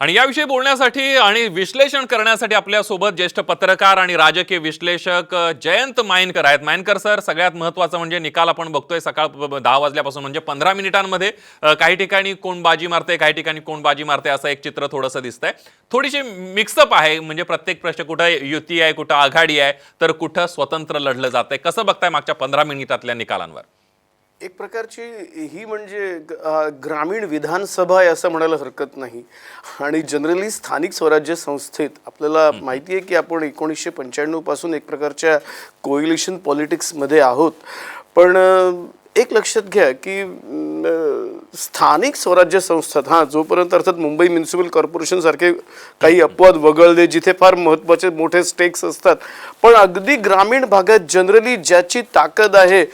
आणि याविषयी बोलण्यासाठी आणि विश्लेषण करण्यासाठी आपल्यासोबत ज्येष्ठ पत्रकार आणि राजकीय विश्लेषक जयंत मायनकर आहेत. मायनकर सर सगळ्यात महत्त्वाचं म्हणजे निकाल आपण बघतोय सकाळ दहा वाजल्यापासून म्हणजे पंधरा मिनिटांमध्ये काही ठिकाणी कोण बाजी मारते काही ठिकाणी कोण बाजी मारते असं एक चित्र थोडंसं दिसतंय. थोडीशी मिक्सअप आहे म्हणजे प्रत्येक प्रश्न कुठं युती आहे कुठं आघाडी आहे तर कुठं स्वतंत्र लढलं जातंय. कसं बघताय मागच्या पंधरा मिनिटातल्या निकालांवर? एक प्रकारची ही म्हणजे ग्रामीण विधानसभा आहे असं म्हणायला हरकत नाही. आणि जनरली स्थानिक स्वराज्य संस्थेत आपल्याला माहिती आहे की आपण एकोणीसशे पंच्याण्णवपासून एक प्रकारच्या कोइलिशन पॉलिटिक्समध्ये आहोत. पण एक लक्षात घ्या की स्थानिक स्वराज्य संस्थात हां जोपर्यंत अर्थात मुंबई म्युन्सिपल कॉर्पोरेशन सारखे काही अपवाद वगळले जिथे फार महत्त्वाचे मोठे स्टेक्स असतात पण अगदी ग्रामीण भागात जनरली ज्याची ताकद आहे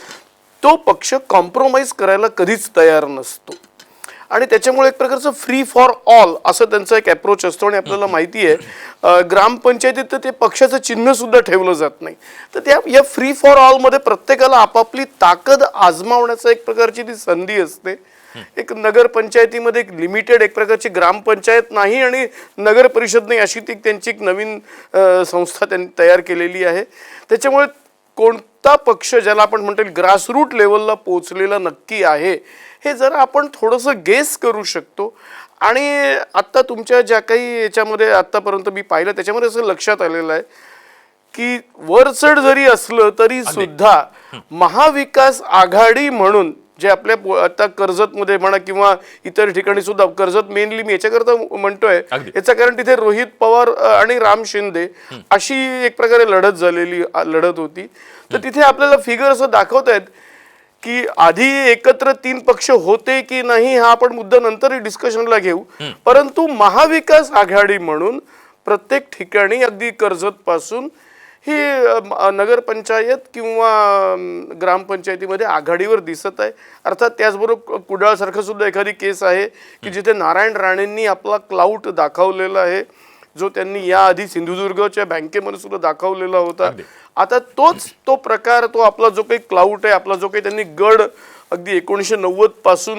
तो पक्ष कॉम्प्रोमाइज करायला कधीच तयार नसतो. आणि त्याच्यामुळे एक प्रकारचं फ्री फॉर ऑल असं त्यांचा एक अप्रोच असतो आणि आपल्याला माहिती आहे ग्रामपंचायतीत तर ते पक्षाचं चिन्ह सुद्धा ठेवलं जात नाही. तर त्या या फ्री फॉर ऑलमध्ये प्रत्येकाला आपापली ताकद आजमावण्याचा एक प्रकारची ती संधी असते. एक नगर पंचायतीमध्ये एक लिमिटेड एक प्रकारची ग्रामपंचायत नाही आणि नगर परिषद नाही अशी ती त्यांची एक नवीन संस्था त्यांनी तयार केलेली आहे. त्याच्यामुळे कोणता पक्ष ज्याला आपण म्हणतो ग्रासरूट लेवलला पोचलेला नक्की आहे हे जरा आपण थोडंसं गेस करू शकतो. आणि आत्ता तुमच्या ज्या काही याच्यामध्ये आत्तापर्यंत मी पाहिलं त्याच्यामध्ये असं लक्षात आलेलं आहे की वरचढ जरी असलं तरी सुद्धा महाविकास आघाडी म्हणून जे आपल्या आता कर्जतमध्ये म्हणा किंवा इतर ठिकाणी सुद्धा कर्जत मेनली मी याच्याकरता म्हणतोय. याचं कारण तिथे रोहित पवार आणि राम शिंदे अशी एक प्रकारे लढत झालेली लढत होती. तर तिथे आपल्याला फिगर असं दाखवत आहेत की आधी एकत्र तीन पक्ष होते की नाही हा आपण मुद्दा नंतरही डिस्कशनला घेऊ. परंतु महाविकास आघाडी म्हणून प्रत्येक ठिकाणी अगदी कर्जत पासून ही नगरपंचायत किंवा ग्रामपंचायतीमध्ये आघाडीवर दिसत आहे. अर्थात त्याचबरोबर कुडाळसारखं सुद्धा एखादी केस आहे की जिथे नारायण राणेंनी आपला क्लाउट दाखवलेला आहे जो त्यांनी याआधी सिंधुदुर्गच्या बँकेमध्ये सुद्धा दाखवलेला होता. आता तोच तो प्रकार तो आपला जो काही क्लाउट आहे आपला जो काही त्यांनी गड अगदी एकोणीसशे नव्वदपासून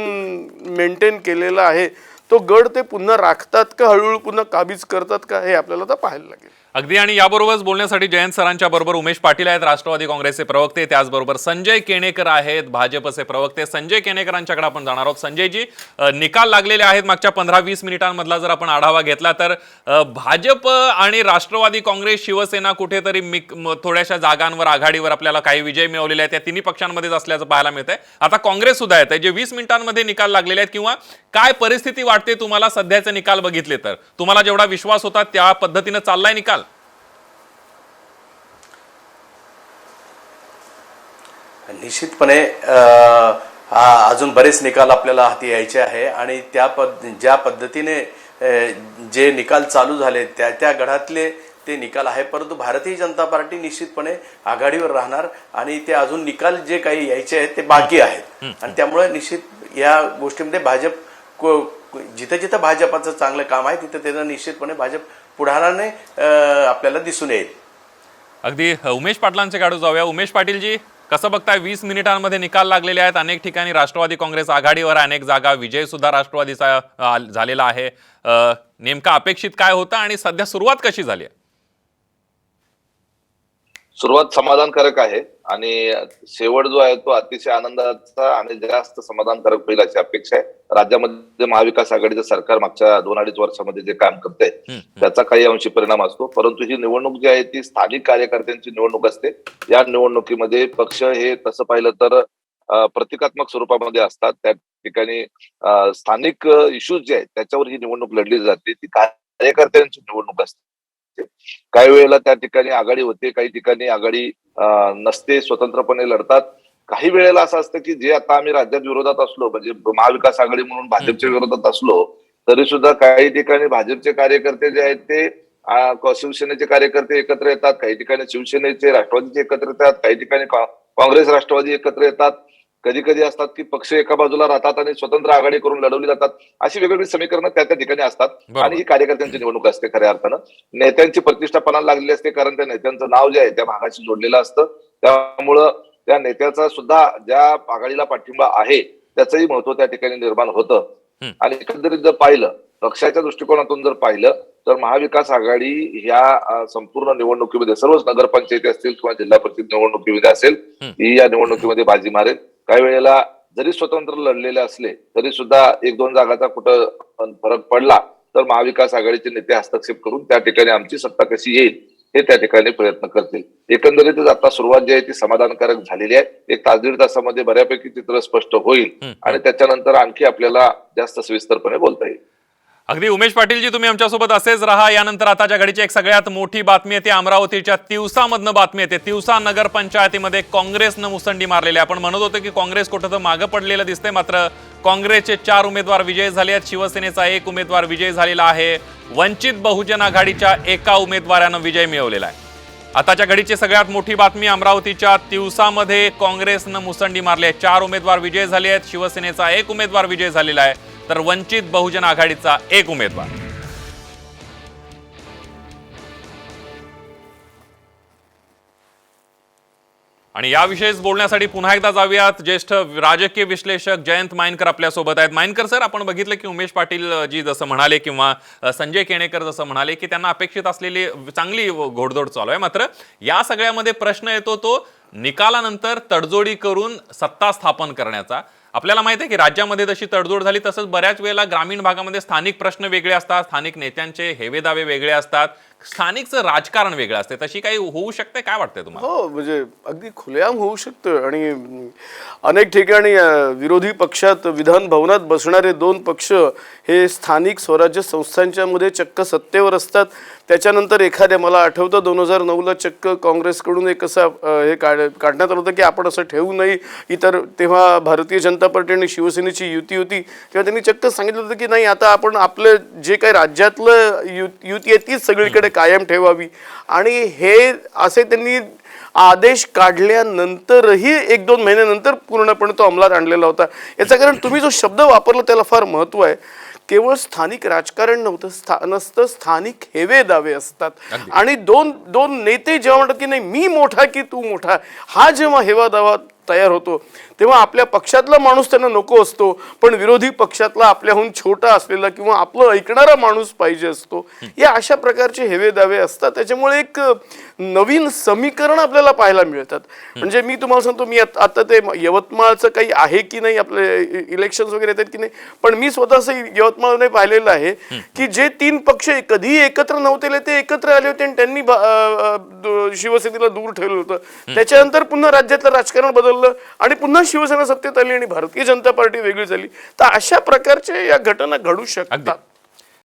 मेंटेन केलेला आहे तो गड ते पुन्हा राखतात का हळूहळू पुन्हा काबीज करतात का हे आपल्याला आता पाहायला लागेल. अगदी आणि याबरोबरच बोलण्यासाठी जयंत सरांच्या बरोबर उमेश पाटील आहेत राष्ट्रवादी काँग्रेसचे प्रवक्ते त्याचबरोबर संजय केणेकर आहेत भाजपचे प्रवक्ते. संजय केणेकरांच्याकडे आपण जाणार आहोत. संजयजी निकाल लागलेले आहेत मागच्या पंधरा वीस मिनिटांमधला जर आपण आढावा घेतला तर भाजप आणि राष्ट्रवादी काँग्रेस शिवसेना कुठेतरी मिक थोड्याशा जागांवर आघाडीवर आपल्याला काही विजय मिळवलेले आहेत. त्या तिन्ही पक्षांमध्येच असल्याचं पाहायला मिळतंय. आता काँग्रेस सुद्धा येत आहे जे वीस मिनिटांमध्ये निकाल लागलेले आहेत किंवा काय परिस्थिती वाटते तुम्हाला सध्याचे निकाल बघितले तर? तुम्हाला जेवढा विश्वास होता त्या पद्धतीनं चाललाय निकाल? निश्चितपणे अजून बरेच निकाल आपल्याला हाती यायचे आहे आणि त्या पद ज्या पद्धतीने जे निकाल चालू झाले त्या त्या गढातले ते निकाल आहे. परंतु भारतीय जनता पार्टी निश्चितपणे आघाडीवर राहणार आणि ते अजून निकाल जे काही यायचे आहेत ते बाकी आहेत. आणि त्यामुळे निश्चित या गोष्टीमध्ये भाजप जिथं जिथं भाजपाचं चांगलं काम आहे तिथं त्याचं निश्चितपणे भाजप पुढाराने आपल्याला दिसून येईल. अगदी उमेश पाटलांचे काढू जाऊया. उमेश पाटीलजी कसं बघताय वीस मिनिटांमध्ये निकाल लागलेले आहेत. अनेक ठिकाणी राष्ट्रवादी काँग्रेस आघाडीवर अनेक जागा विजय सुद्धा राष्ट्रवादीचा झालेला आहे. नेमका अपेक्षित काय होतं आणि सध्या सुरुवात कशी झाली आहे? सुरुवात समाधानकारक आहे आणि शेवट जो आहे तो अतिशय आनंदाचा आणि जास्त समाधानकारक होईल अशी अपेक्षा आहे. राज्यामध्ये महाविकास आघाडीचं सरकार मागच्या दोन अडीच वर्षामध्ये जे काम करते त्याचा काही अंशी परिणाम असतो. परंतु ही निवडणूक जी आहे ती स्थानिक कार्यकर्त्यांची निवडणूक असते. या निवडणुकीमध्ये पक्ष हे तसं पाहिलं तर प्रतिकात्मक स्वरूपामध्ये असतात. त्या ठिकाणी स्थानिक इश्यूज जे आहेत त्याच्यावर ही निवडणूक लढली जाते. ती कार्यकर्त्यांची निवडणूक असते. काही वेळेला त्या ठिकाणी आघाडी होते काही ठिकाणी आघाडी नसते स्वतंत्रपणे लढतात. काही वेळेला असं असतं की जे आता आम्ही राज्यात विरोधात असलो म्हणजे महाविकास आघाडी म्हणून भाजपच्या विरोधात असलो तरी सुद्धा काही ठिकाणी भाजपचे कार्यकर्ते जे आहेत ते शिवसेनेचे कार्यकर्ते एकत्र येतात काही ठिकाणी शिवसेनेचे राष्ट्रवादीचे एकत्र येतात काही ठिकाणी काँग्रेस राष्ट्रवादी एकत्र येतात. कधी कधी असतात की पक्ष एका बाजूला राहतात आणि स्वतंत्र आघाडी करून लढवली जातात. अशी वेगवेगळी समीकरणं त्या त्या ठिकाणी असतात. आणि ही कार्यकर्त्यांची निवडणूक असते खऱ्या अर्थानं. नेत्यांची प्रतिष्ठा पणाला लागलेली असते कारण त्या नेत्यांचं नाव जे आहे त्या भागाशी जोडलेलं असतं. त्यामुळं त्या नेत्याचा सुद्धा ज्या आघाडीला पाठिंबा आहे त्याचंही महत्त्व त्या ठिकाणी निर्माण होतं. आणि एकंदरीत जर पाहिलं पक्षाच्या दृष्टिकोनातून जर पाहिलं तर महाविकास आघाडी ह्या संपूर्ण निवडणुकीमध्ये सर्वच नगरपंचायती असतील किंवा जिल्हा परिषद निवडणुकीमध्ये असेल ही या निवडणुकीमध्ये बाजी मारेल. काही वेळेला जरी स्वतंत्र लढलेले असले तरी सुद्धा एक दोन जागाचा कुठं फरक पडला तर महाविकास आघाडीचे नेते हस्तक्षेप करून त्या ठिकाणी आमची सत्ता कशी येईल हे त्या ठिकाणी प्रयत्न करतील. एकंदरीतच आता सुरुवात जी आहे ती समाधानकारक झालेली आहे. एक तास दीड तासामध्ये बऱ्यापैकी चित्र स्पष्ट होईल आणि त्याच्यानंतर आणखी आपल्याला जास्त सविस्तरपणे बोलता येईल. अगदी उमेश पाटीलजी तुम्ही आमच्यासोबत असेच राहा. यानंतर आताच्या घडीची एक सगळ्यात मोठी बातमी येते. अमरावतीच्या तिवसामधनं बातमी येते. तिवसा नगर पंचायतीमध्ये काँग्रेसनं मुसंडी मारलेली आहे. आपण म्हणत होतो की काँग्रेस कुठं तर मागं पडलेलं दिसतंय. मात्र काँग्रेसचे चार उमेदवार विजयी झाले आहेत. शिवसेनेचा एक उमेदवार विजयी झालेला आहे. वंचित बहुजन आघाडीच्या एका उमेदवारानं विजय मिळवलेला आहे. आताच्या घडीची सगळ्यात मोठी बातमी अमरावतीच्या तिवसामध्ये काँग्रेसनं मुसंडी मारली आहे. चार उमेदवार विजय झाले आहेत. शिवसेनेचा एक उमेदवार विजय झालेला आहे. तर वंचित बहुजन आघाडीचा एक उमेदवार. आणि याविषयीच बोलण्यासाठी पुन्हा एकदा जाऊयात. ज्येष्ठ राजकीय विश्लेषक जयंत मायनकर आपल्यासोबत आहेत. मायनकर सर आपण बघितलं की उमेश पाटील जी जसं म्हणाले किंवा संजय केणेकर जसं म्हणाले की त्यांना अपेक्षित असलेली चांगली घोडदौड चालू आहे. मात्र या सगळ्यामध्ये प्रश्न येतो तो निकालानंतर तडजोडी करून सत्ता स्थापन करण्याचा. आपल्याला माहिती आहे की राज्यामध्ये जशी तडजोड झाली तसंच बऱ्याच वेळेला ग्रामीण भागामध्ये स्थानिक प्रश्न वेगळे असतात स्थानिक नेत्यांचे हेवेदावे वेगळे असतात. स्थानिकचं राजकारण वेगळं असते. तशी काही होऊ शकते? काय वाटतंय तुम्हाला? हो म्हणजे अगदी खुलेआम होऊ शकतं. आणि अनेक ठिकाणी विरोधी पक्षात विधान भवनात बसणारे दोन पक्ष हे स्थानिक स्वराज्य संस्थांच्या मध्ये चक्क सत्तेवर असतात. त्याच्यानंतर एखाद्या मला आठवतं दोन हजार नऊला चक्क काँग्रेसकडून एक असं हे काढ काढण्यात आलं होतं की आपण असं ठेवू नये. इतर तेव्हा भारतीय जनता पार्टी आणि शिवसेनेची युती होती. तेव्हा त्यांनी चक्क सांगितलं होतं की नाही आता आपण आपलं जे काही राज्यातलं यु युती आहे तीच सगळीकडे कायम ठेवावी. आणि हे असे त्यांनी आदेश काढल्यानंतरही एक दोन महिन्यानंतर पूर्णपणे तो अंमलात आणलेला होता. याचं कारण तुम्ही जो शब्द वापरला त्याला फार महत्त्व आहे. केवळ स्थानिक राजकारण नव्हतं. स्था नसतं स्थानिक हेवे दावे असतात. आणि दोन दोन नेते जेव्हा म्हणतात की नाही मी मोठा की तू मोठा? हा जेव्हा हेवा दावा तयार होतो. तेव्हा आपल्या पक्षातला माणूस त्यांना नको असतो पण विरोधी पक्षातला आपल्याहून छोटा असलेला किंवा आपलं ऐकणारा माणूस पाहिजे असतो. या अशा प्रकारचे हेवे दावे असतात. त्याच्यामुळे एक नवीन समीकरण आपल्याला पाहायला मिळतात. म्हणजे मी तुम्हाला सांगतो मी आत- ते यवतमाळचं काही आहे की नाही आपले इलेक्शन वगैरे येतात की नाही पण मी स्वतः असं यवतमाळमध्ये पाहिलेलं आहे की जे तीन पक्ष कधीही एकत्र नव्हते ते एकत्र आले होते आणि त्यांनी शिवसेनेला दूर ठेवलं होतं. त्याच्यानंतर पुन्हा राज्यातलं राजकारण बदललं आणि पुन्हा शिवसेना सत्तेत आली आणि भारतीय जनता पार्टी वेगळी झाली. तर अशा प्रकारच्या या घटना घडू शकतात.